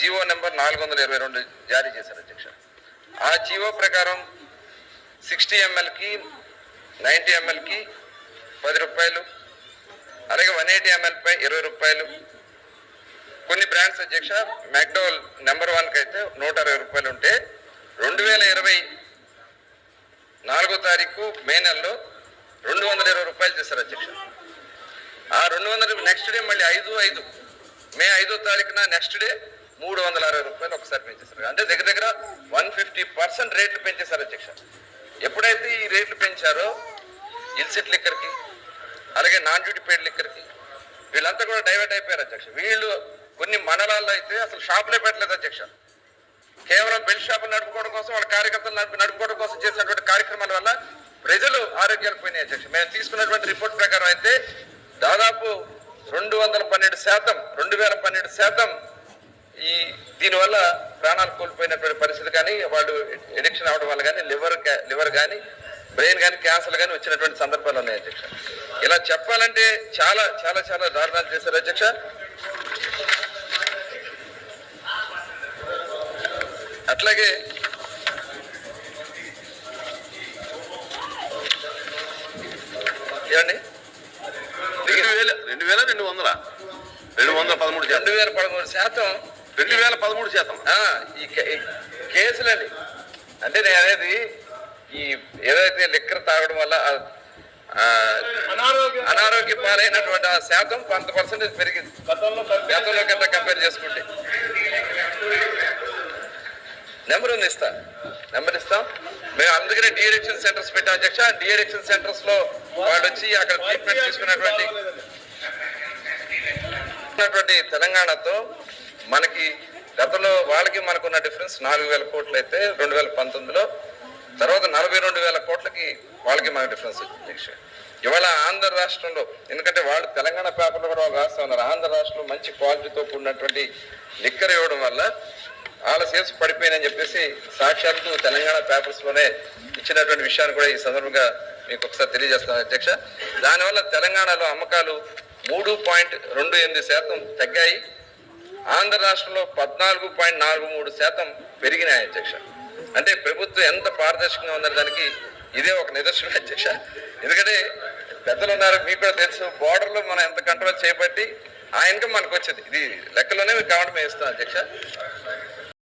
GO number నాలుగు వందల ఇరవై రెండు జారీ చేశారు అధ్యక్ష. ఆ జీవో ప్రకారం సిక్స్టీ ఎంఎల్కి నైంటీ ఎంఎల్కి పది రూపాయలు అలాగే వన్ ఎయిటీ ఎంఎల్పై ఇరవై రూపాయలు. కొన్ని బ్రాండ్స్ అధ్యక్ష మ్యాక్డోల్ నెంబర్ వన్కి అయితే నూట అరవై రూపాయలు ఉంటే రెండు వేల ఇరవై నాలుగో తారీఖు మే నెలలో రెండు వందల ఇరవై రూపాయలు చేశారు అధ్యక్ష. ఆ రెండు వందల నెక్స్ట్ డే మళ్ళీ ఐదు ఐదు మే ఐదో తారీఖున నెక్స్ట్ డే మూడు వందల అరవై రూపాయలు ఒకసారి పెంచేశారు. అంటే దగ్గర దగ్గర వన్ ఫిఫ్టీ పర్సెంట్ రేట్లు పెంచేశారు అధ్యక్ష. ఎప్పుడైతే ఈ రేట్లు పెంచారో ఇల్సిట్ లిక్కర్కి అలాగే నాన్ డ్యూటీ పేడ్ లిక్కర్కి వీళ్ళంతా కూడా డైవర్ట్ అయిపోయారు అధ్యక్ష. వీళ్ళు కొన్ని మండలాల్లో అయితే అసలు షాపులే పెట్టలేదు అధ్యక్ష. కేవలం బెల్ట్ షాపులు నడుపుకోవడం కోసం వాళ్ళ కార్యకర్తలు నడిపి నడుపుకోవడం కోసం చేసినటువంటి కార్యక్రమాల వల్ల ప్రజలు ఆరోగ్యాలు పోయినాయి అధ్యక్ష. మేము తీసుకున్నటువంటి రిపోర్ట్ ప్రకారం అయితే దాదాపు రెండు వందల పన్నెండు శాతం రెండు వేల పన్నెండు శాతం ఈ దీనివల్ల ప్రాణాలు కోల్పోయినటువంటి పరిస్థితి కానీ వాళ్ళు ఎడిక్షన్ అవడం వల్ల కానీ లివర్ లివర్ కానీ బ్రెయిన్ కానీ క్యాన్సర్ కానీ వచ్చినటువంటి సందర్భాలు ఉన్నాయి అధ్యక్ష. ఇలా చెప్పాలంటే చాలా చాలా చాలా దారుణాలు చేశారు అధ్యక్ష. అట్లాగే ఏమండి? రెండు వేల రెండు వేల రెండు వందల? రెండు వందల పదమూడు రెండు వేల పదమూడు శాతం రెండు వేల పదమూడు శాతం. ఈ కేసులని. అంటే నేను అనేది ఈ ఏదైతే లిక్కర్ తాగడం వల్ల అనారోగ్య. పాలైనటువంటి ఆ శాతం కొంత పర్సెంటేజ్ పెరిగింది. గతంలో కింద కంపేర్ చేసుకుంటే. నెంబర్ ఉంది ఇస్తా. నెంబర్ ఇస్తాం. మేము అందుకనే డిఎడిక్షన్ సెంటర్స్ పెట్టాం అధ్యక్ష. డిఎడిక్షన్ సెంటర్స్లో వాళ్ళు వచ్చి అక్కడ ట్రీట్మెంట్ తీసుకున్నటువంటి తెలంగాణతో మనకి గతంలో వాళ్ళకి మనకున్న డిఫరెన్స్ నాలుగు వేల కోట్లు అయితే రెండు వేల పంతొమ్మిదిలో తర్వాత నలభై రెండు వేల కోట్లకి వాళ్ళకి మనకు డిఫరెన్స్ వచ్చింది ఇవాళ ఆంధ్ర రాష్ట్రంలో ఎందుకంటే వాళ్ళు తెలంగాణ పేపర్లో కూడా వాళ్ళు రాస్తా ఉన్నారు. ఆంధ్ర రాష్ట్రంలో మంచి క్వాలిటీతో కూడినటువంటి లిక్కర్ ఇవ్వడం వల్ల వాళ్ళ సేల్స్ పడిపోయినని చెప్పేసి సాక్షాత్తు తెలంగాణ పేపర్స్లోనే ఇచ్చినటువంటి విషయాన్ని కూడా ఈ సందర్భంగా మీకు ఒకసారి తెలియజేస్తాను అధ్యక్ష. దానివల్ల తెలంగాణలో అమ్మకాలు మూడు పాయింట్ రెండు ఎనిమిది శాతం తగ్గాయి. ఆంధ్ర రాష్ట్రంలో పద్నాలుగు పాయింట్ నాలుగు మూడు శాతం పెరిగినాయి అధ్యక్ష. అంటే ప్రభుత్వం ఎంత పారదర్శకంగా ఉందనే దానికి ఇదే ఒక నిదర్శనం అధ్యక్ష. ఎందుకంటే పెద్దలు ఉన్నారు మీకు కూడా తెలుసు బోర్డర్లో మనం ఎంత కంట్రోల్ చేపట్టి ఆ ఇన్కమ్ మనకు వచ్చింది ఇది లెక్కలోనే మీకు కావడం మేము ఇస్తాం అధ్యక్ష.